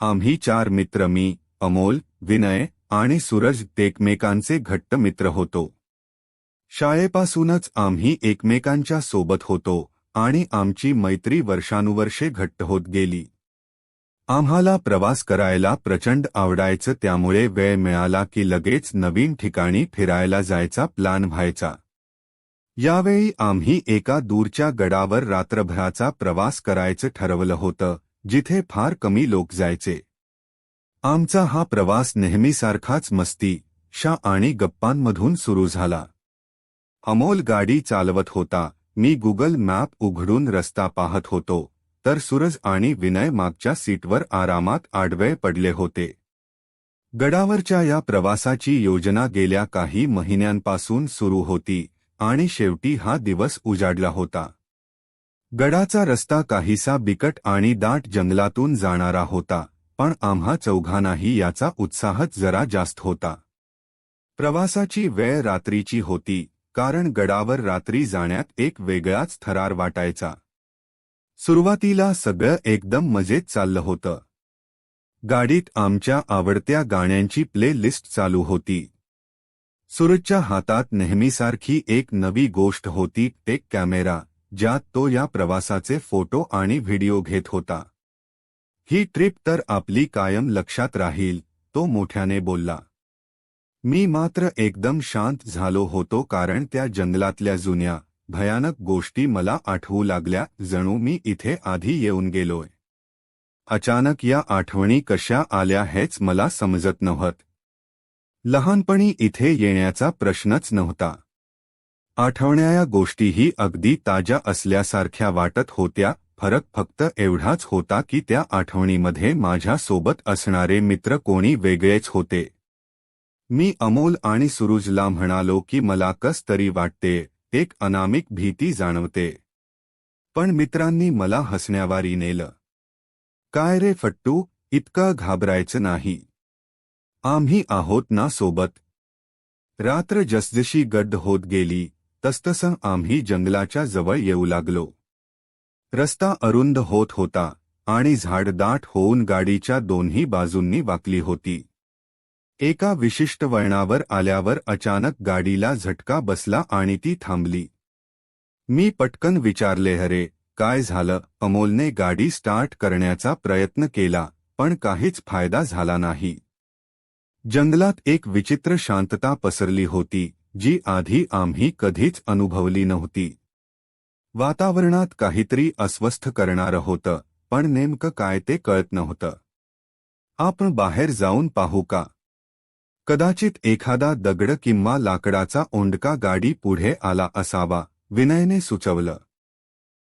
आम्ही चार मित्र मी अमोल विनय आणि सूरज एकमेकांचे घट्ट मित्र होतो. शाळेपासूनच आम्ही एकमेकांच्या सोबत होतो आणि आमची मैत्री वर्षानुवर्षे घट्ट होत गेली. आम्हाला प्रवास करायला प्रचंड आवडायचं त्यामुळे वेळ मिळाला की लगेच नवीन ठिकाणी फिरायला जायचा प्लान व्हायचा. यावेळी आम्ही एका दूरच्या गडावर रात्रभराचा प्रवास करायचं ठरवलं होतं. जिथे फार कमी लोक जायचे. आमचा हा प्रवास नेहमीसारखाच मस्ती शा आणि गप्पांमधून सुरू झाला. अमोल गाडी चालवत होता मी गुगल मॅप उघडून रस्ता पाहत होतो तर सूरज आणि विनय मागच्या सीटवर आरामात आडवे पडले होते. गडावरच्या या प्रवासाची योजना गेल्या काही महिन्यांपासून सुरू होती आणि शेवटी हा दिवस उजाडला होता. गडाचा रस्ता काहीसा बिकट आणि दाट जंगलातून जाणारा होता पण आम्हा चौघांनाही याचा उत्साहच जरा जास्त होता. प्रवासाची वेळ रात्रीची होती कारण गडावर रात्री जाण्यात एक वेगळाच थरार वाटायचा. सुरुवातीला सगळं एकदम मजेत चाललं होतं. गाडीत आमच्या आवडत्या गाण्यांची प्ले लिस्ट चालू होती. सूरजच्या हातात नेहमीसारखी एक नवी गोष्ट होती एक कॅमेरा. ज्यात तो या प्रवासाचे फोटो आणि व्हिडिओ घेत होता. ही ट्रिप तर आपली कायम लक्षात राहील तो मोठ्याने बोलला. मी मात्र एकदम शांत झालो होतो कारण त्या जंगलातल्या जुन्या भयानक गोष्टी मला आठवू लागल्या जणू मी इथे आधी येऊन गेलोय. अचानक या आठवणी कशा आल्या हेच मला समजत नव्हत. लहानपणी इथे येण्याचा प्रश्नच नव्हता. आठवण्याया गोष्टीही अगदी ताज्या असल्यासारख्या वाटत होत्या फरक फक्त एवढाच होता की त्या आठवणीमध्ये माझ्यासोबत असणारे मित्र कोणी वेगळेच होते. मी अमोल आणि सुरुजला म्हणालो की मला कस तरी वाटते एक अनामिक भीती जाणवते. पण मित्रांनी मला हसण्यावारी नेलं. काय रे फट्टू इतका घाबरायचं नाही. आम्ही आहोत ना सोबत. रात्र जसजशी गड्ड होत गेली तसतसं आम्ही जंगलाच्या जवळ येऊ लागलो. रस्ता अरुंद होत होता आणि झाडदाट होऊन गाडीच्या दोन्ही बाजूंनी वाकली होती. एका विशिष्ट वळणावर आल्यावर अचानक गाडीला झटका बसला आणि ती थांबली. मी पटकन विचारले हरे काय झालं? अमोलने गाडी स्टार्ट करण्याचा प्रयत्न केला पण काहीच फायदा झाला नाही. जंगलात एक विचित्र शांतता पसरली होती. जी आधी आम्ही कधीच अनुभवली नव्हती. वातावरणात काहीतरी अस्वस्थ करणारं होतं पण नेमकं काय ते कळत नव्हतं. आपण बाहेर जाऊन पाहू का? कदाचित एखादा दगड किंवा लाकडाचा ओंडका गाडी पुढे आला असावा विनयने सुचवलं.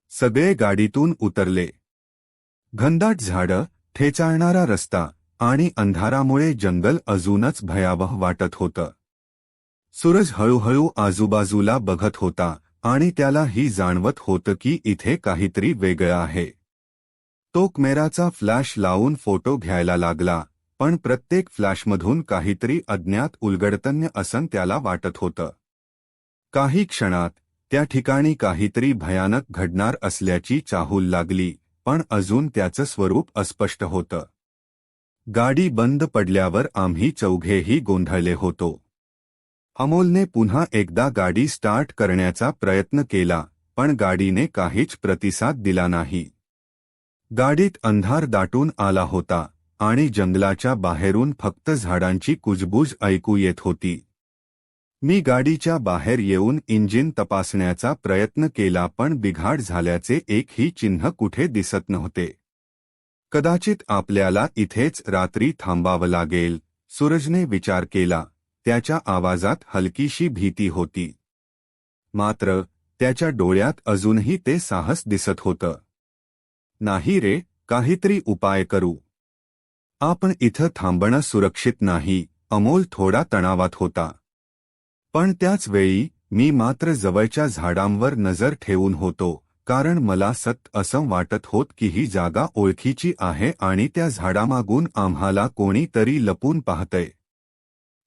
सगळे गाडीतून उतरले. घनदाट झाडं ठेचाळणारा रस्ता आणि अंधारामुळे जंगल अजूनच भयावह वाटत होतं. सूरज हळूहळू आजूबाजूला बघत होता आणि त्याला ही जाणवत होतं की इथे काहीतरी वेगळं आहे. तो क्मेराचा फ्लॅश लावून फोटो घ्यायला लागला पण प्रत्येक फ्लॅशमधून काहीतरी अज्ञात उलगडतन्य असन त्याला वाटत होतं. काही क्षणात त्या ठिकाणी काहीतरी भयानक घडणार असल्याची चाहूल लागली पण अजून त्याचं स्वरूप अस्पष्ट होतं. गाडी बंद पडल्यावर आम्ही चौघेही गोंधळले होतो. अमोलने पुन्हा एकदा गाडी स्टार्ट करण्याचा प्रयत्न केला पण गाडीने काहीच प्रतिसाद दिला नाही. गाडीत अंधार दाटून आला होता आणि जंगलाच्या बाहेरून फक्त झाडांची कुजबूज ऐकू येत होती. मी गाडीच्या बाहेर येऊन इंजिन तपासण्याचा प्रयत्न केला पण बिघाड झाल्याचे एकही चिन्ह कुठे दिसत नव्हते. कदाचित आपल्याला इथेच रात्री थांबावं लागेल सूरजने विचार केला. त्याच्या आवाजात हलकीशी भीती होती. मात्र त्याच्या डोळ्यात अजूनही ते साहस दिसत होतं. नाही रे काहीतरी उपाय करू. आपण इथं थांबणं सुरक्षित नाही अमोल थोडा तणावात होता. पण त्याच वेळी मी मात्र जवळच्या झाडांवर नजर ठेवून होतो कारण मला सत असं वाटत होत की ही जागा ओळखीची आहे आणि त्या झाडामागून आम्हाला कोणीतरी लपून पाहतंय.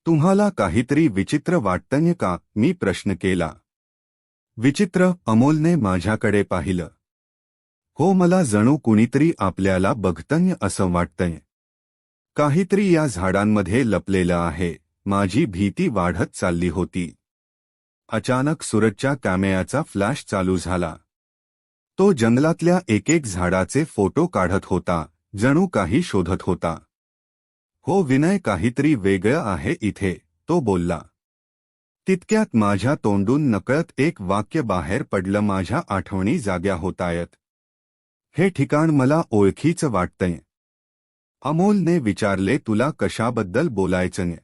तुम्हाला काहीतरी विचित्र वाटतंय का? मी प्रश्न केला. विचित्र अमोलने माझ्याकडे पाहिलं. हो मला जणू कुणीतरी आपल्याला बघतंय असं वाटतंय. काहीतरी या झाडांमध्ये लपलेलं आहे. माझी भीती वाढत चालली होती. अचानक सूरजच्या कॅमेयाचा फ्लॅश चालू झाला. तो जंगलातल्या एक एक झाडाचे फोटो काढत होता. जणू काही शोधत होता. हो विनय काहीतरी वेगळं आहे इथे तो बोलला. तितक्यात माझ्या तोंडून नकळत एक वाक्य बाहेर पडलं माझ्या आठवणी जाग्या होतायत. हे ठिकाण मला ओळखीचं वाटतंय. अमोलने विचारले तुला कशाबद्दल बोलायचं ने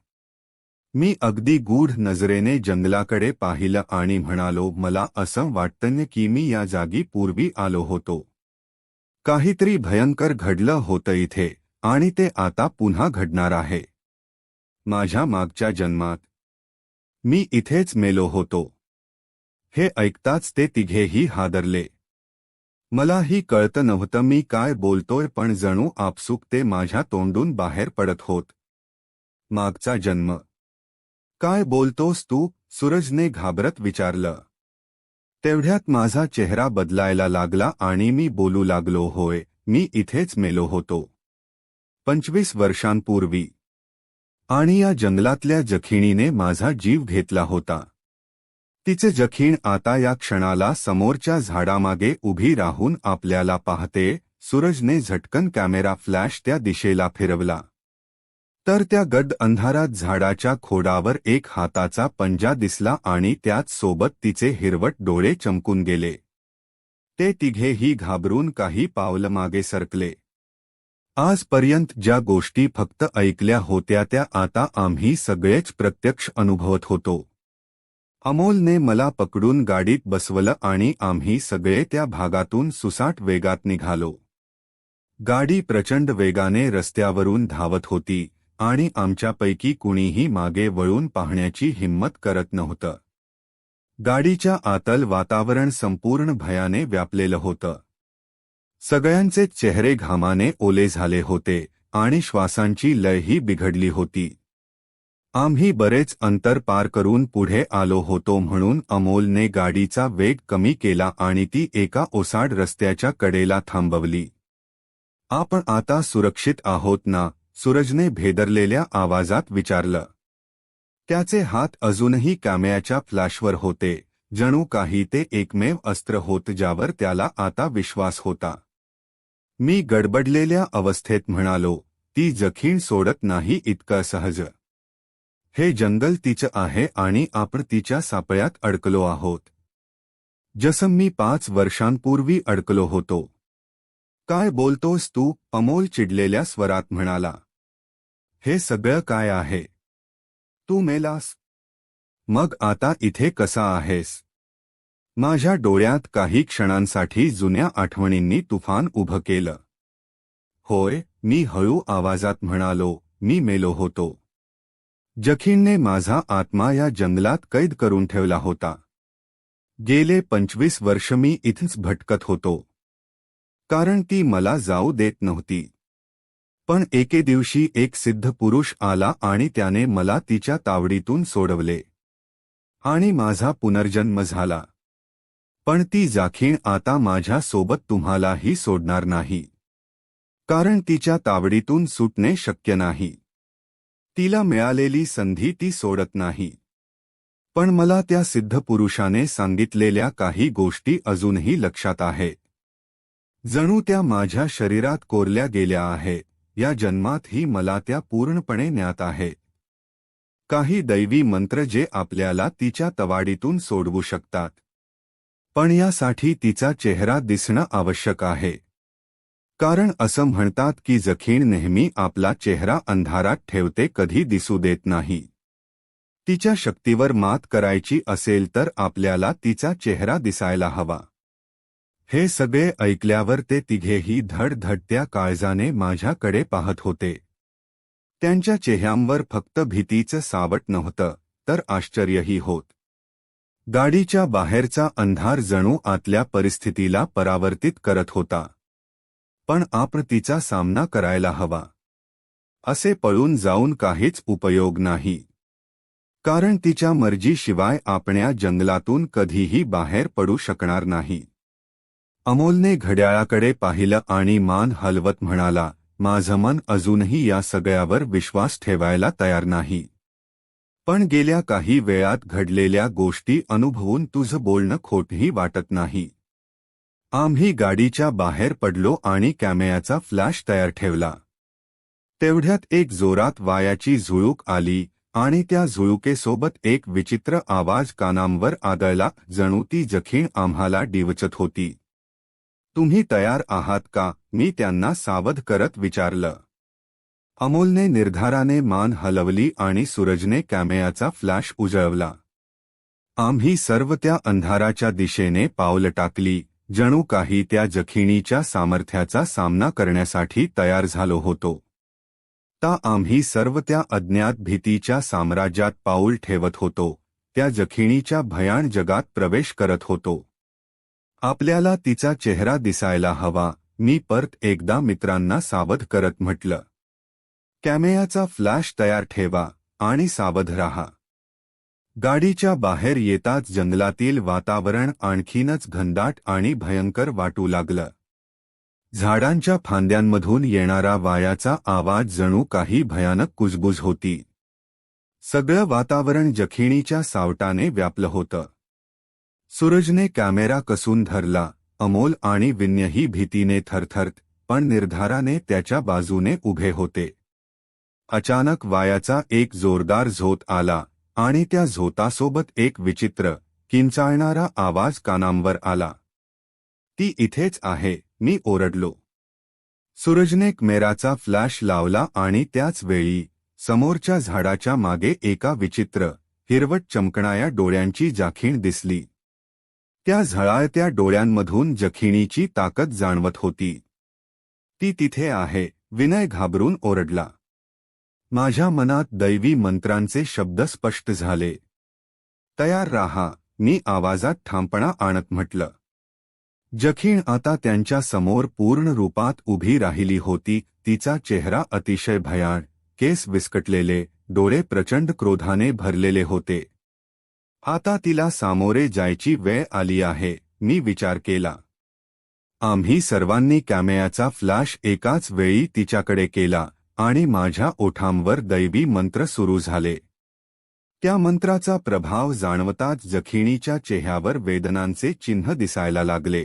मी अगदी गूढ नजरेने जंगलाकडे पाहिलं आणि म्हणालो मला असं वाटतं की मी या जागी पूर्वी आलो होतो. काहीतरी भयंकर घडलं होतं इथे. आणि ते आता पुन्हा घडणार आहे. माझ्या मागच्या जन्मात मी इथेच मेलो होतो. हे ऐकताच ते तिघेही हादरले. मलाही कळतं नव्हतं मी काय बोलतोय पण जणू आपसुक ते माझ्या तोंडून बाहेर पडत होत. मागचा जन्म. काय बोलतोस तू? सूरजने घाबरत विचारलं. तेवढ्यात माझा चेहरा बदलायला लागला आणि मी बोलू लागलो होय मी इथेच मेलो होतो. पंचवीस वर्षांपूर्वी. आणि या जंगलातल्या जखिणीने माझा जीव घेतला होता. तिचे जखीण आता या क्षणाला समोरच्या झाडामागे उभी राहून आपल्याला पाहते सूरजने झटकन कॅमेरा फ्लॅश त्या दिशेला फिरवला. तर त्या गड अंधारात झाडाच्या खोडावर एक हाताचा पंजा दिसला आणि त्याच सोबत तिचे हिरवट डोळे चमकून गेले. ते तिघेही घाबरून काही पावलं मागे सरकले. आजपर्यंत ज्या गोष्टी फक्त ऐकल्या होत्या त्या आता आम्ही सगळेच प्रत्यक्ष अनुभवत होतो. अमोलने मला पकडून गाडीत बसवलं आणि आम्ही सगळे त्या भागातून सुसाट वेगात निघालो. गाडी प्रचंड वेगाने रस्त्यावरून धावत होती आणि आमच्यापैकी कुणीही मागे वळून पाहण्याची हिंमत करत नव्हतं. गाडीच्या आतल वातावरण संपूर्ण भयाने व्यापलेलं होतं. सगळ्यांचे चेहरे घामाने ओले झाले होते आणि श्वासांची लयही बिघडली होती. आम्ही बरेच अंतर पार करून पुढे आलो होतो म्हणून अमोलने गाडीचा वेग कमी केला आणि ती एका ओसाड रस्त्याच्या कडेला थांबवली. आपण आता सुरक्षित आहोत ना? सूरजने भेदरलेल्या आवाजात विचारलं. त्याचे हात अजूनही कॅमेऱ्याच्या फ्लॅशवर होते. जणू काही ते एकमेव अस्त्र होत ज्यावर त्याला आता विश्वास होता. मी गडबडलेल्या अवस्थेत म्हणालो ती जखीण सोडत नाही इतकं सहज. हे जंगल तिचं आहे आणि आपण तिच्या सापळ्यात अडकलो आहोत. जसं मी पाच वर्षांपूर्वी अडकलो होतो. काय बोलतोस तू? अमोल चिडलेल्या स्वरात म्हणाला. हे सगळं काय आहे? तू मेलास. मग आता इथे कसा आहेस? माझ्या डोळ्यात काही क्षणांसाठी जुन्या आठवणींनी तुफान उभं केलं. होय मी हळू आवाजात म्हणालो मी मेलो होतो. जखींने माझा आत्मा या जंगलात कैद करून ठेवला होता. गेले पंचवीस वर्ष मी इथंच भटकत होतो. कारण ती मला जाऊ देत नव्हती. पण एके दिवशी एक सिद्ध पुरुष आला आणि त्याने मला तिच्या तावडीतून सोडवले. आणि माझा पुनर्जन्म झाला. पण ती जाखीण आता माझ्या सोबत तुम्हालाही सोडणार नाही. कारण तिच्या तावडीतून सुटणे शक्य नाही. तिला मिळालेली संधी ती सोडत नाही. पण मला त्या सिद्ध पुरुषाने सांगितलेल्या काही गोष्टी अजूनही लक्षात आहे. जणू त्या माझ्या शरीरात कोरल्या गेल्या आहे. या जन्मात ही मला त्या पूर्णपणे ज्ञात आहे. काही दैवी मंत्र जे आपल्याला तिच्या तवाडीतून सोडवू शकतात. पण यासाठी तिचा चेहरा दिसणं आवश्यक आहे. कारण असं म्हणतात की जखीण नेहमी आपला चेहरा अंधारात ठेवते कधी दिसू देत नाही. तिच्या शक्तीवर मात करायची असेल तर आपल्याला तिचा चेहरा दिसायला हवा. हे सगळे ऐकल्यावर ते तिघेही धडधडत्या काळजाने माझ्याकडे पाहत होते. त्यांच्या चेहऱ्यांवर फक्त भीतीचं सावट नव्हतं तर आश्चर्यही होत. गाडीच्या बाहेरचा अंधार जणू आतल्या परिस्थितीला परावर्तित करत होता. पण आपण तिचा सामना करायला हवा. असे पळून जाऊन काहीच उपयोग नाही. कारण तिच्या मर्जीशिवाय आपण या जंगलातून कधीही बाहेर पडू शकणार नाही. अमोलने घड्याळाकडे पाहिलं आणि मान हलवत म्हणाला माझं मन अजूनही या सगळ्यावर विश्वास ठेवायला तयार नाही. पण गेल्या काही वेळात घडलेल्या गोष्टी अनुभवून तुझं बोलणं खोटही वाटत नाही. आम्ही गाडीच्या बाहेर पडलो आणि कॅमेयाचा फ्लॅश तयार ठेवला. तेवढ्यात एक जोरात वायाची झुळूक आली आणि त्या झुळुकेसोबत एक विचित्र आवाज कानांवर आदळला जणू ती जखीण आम्हाला डिवचत होती. तुम्ही तयार आहात का? मी त्यांना सावध करत विचारलं. अमोलने निर्धाराने मान हलवली आणि सूरजने कॅमेयाचा फ्लॅश उजळवला. आम्ही सर्व त्या अंधाराच्या दिशेने पावलं टाकली जणू काही त्या जखिणीच्या सामर्थ्याचा सामना करण्यासाठी तयार झालो होतो. ता आम्ही सर्व त्या अज्ञात भीतीच्या साम्राज्यात पाऊल ठेवत होतो त्या जखिणीच्या भयाण जगात प्रवेश करत होतो. आपल्याला तिचा चेहरा दिसायला हवा मी परत एकदा मित्रांना सावध करत म्हटलं. कॅमेयाचा फ्लॅश तयार ठेवा आणि सावध राहा. गाडीच्या बाहेर येताच जंगलातील वातावरण आणखीनच घनदाट आणि भयंकर वाटू लागलं. झाडांच्या फांद्यांमधून येणारा वायाचा आवाज जणू काही भयानक कुजबुज होती. सगळं वातावरण जखिणीच्या सावटाने व्यापलं होतं. सूरजने कॅमेरा कसून धरला अमोल आणि विन्यही भीतीने थरथरत पण निर्धाराने त्याच्या बाजूने उभे होते. अचानक वायाचा एक जोरदार झोत आला आणि त्या झोतासोबत एक विचित्र किंचाळणारा आवाज कानांवर आला. ती इथेच आहे मी ओरडलो. सूरजने मेराचा फ्लॅश लावला आणि त्याच वेळी समोरच्या झाडाच्या मागे एका विचित्र हिरवट चमकणाऱ्या डोळ्यांची जाखीण दिसली. त्या झळाळत्या डोळ्यांमधून जखिणीची ताकद जाणवत होती. ती तिथे आहे विनय घाबरून ओरडला. माझ्या मनात दैवी मंत्रांचे शब्द स्पष्ट झाले. तयार राहा मी आवाजात ठामपणा आणत म्हटलं. जखीण आता त्यांच्यासमोर पूर्ण रूपात उभी राहिली होती तिचा चेहरा अतिशय भयाण केस विस्कटलेले डोळे प्रचंड क्रोधाने भरलेले होते. आता तिला सामोरे जायची वेळ आली आहे मी विचार केला. आम्ही सर्वांनी कॅमेयाचा फ्लॅश एकाच वेळी तिच्याकडे केला. आणि माझ्या ओठांवर दैवी मंत्र सुरू झाले. त्या मंत्राचा प्रभाव जाणवताच जखिणीच्या चेहऱ्यावर वेदनांचे चिन्ह दिसायला लागले.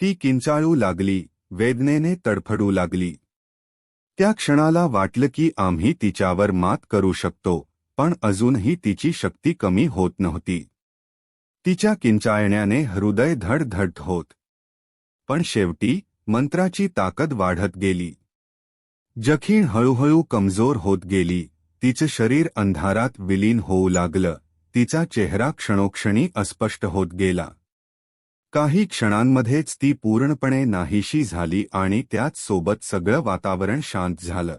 ती किंचाळू लागली वेदनेने तडफडू लागली. त्या क्षणाला वाटलं की आम्ही तिच्यावर मात करू शकतो पण अजूनही तिची शक्ती कमी होत नव्हती. तिच्या किंचाळण्याने हृदय धडधड होत. पण शेवटी मंत्राची ताकद वाढत गेली. जखीण हळूहळू कमजोर होत गेली. तिचं शरीर अंधारात विलीन होऊ लागलं. तिचा चेहरा क्षणोक्षणी अस्पष्ट होत गेला. काही क्षणांमध्येच ती पूर्णपणे नाहीशी झाली आणि त्याच सोबत सगळं वातावरण शांत झालं.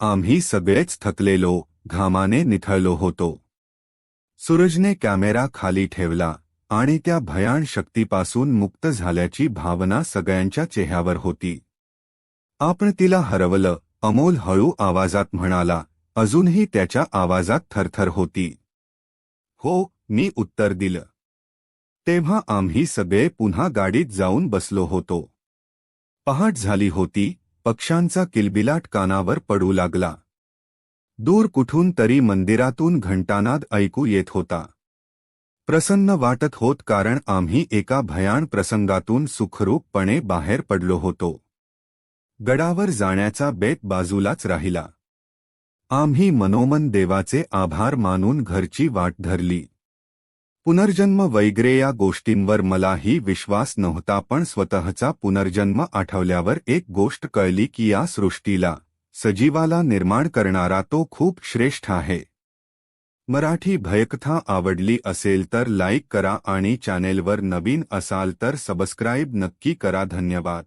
आम्ही सगळेच थकलेलो घामाने निथळलो होतो. सूरजने कॅमेरा खाली ठेवला आणि त्या भयाण शक्तीपासून मुक्त झाल्याची भावना सगळ्यांच्या चेहऱ्यावर होती. आपण तिला हरवलं अमोल हळू आवाजात म्हणाला अजूनही त्याच्या आवाजात थरथर होती. हो मी उत्तर दिलं. तेव्हा आम्ही सगळे पुन्हा गाडीत जाऊन बसलो होतो. पहाट झाली होती पक्ष्यांचा किलबिलाट कानावर पडू लागला. दूर कुठून तरी मंदिरातून घंटानाद ऐकू येत होता. प्रसन्न वाटत होत कारण आम्ही एका भयाण प्रसंगातून सुखरूपपणे बाहेर पडलो होतो. गडावर जाण्याचा बेत बाजूलाच राहिला. आम्ही मनोमन देवाचे आभार मानून घरची वाट धरली. पुनर्जन्म वगैरे या गोष्टींवर मलाही विश्वास नव्हता पण स्वतःचा पुनर्जन्म आठवल्यावर एक गोष्ट कळली की या सृष्टीला सजीवाला निर्माण करणारा तो खूप श्रेष्ठ आहे. मराठी भयकथा आवडली असेल तर लाईक करा आणि चॅनेलवर नवीन असाल तर सबस्क्राईब नक्की करा धन्यवाद.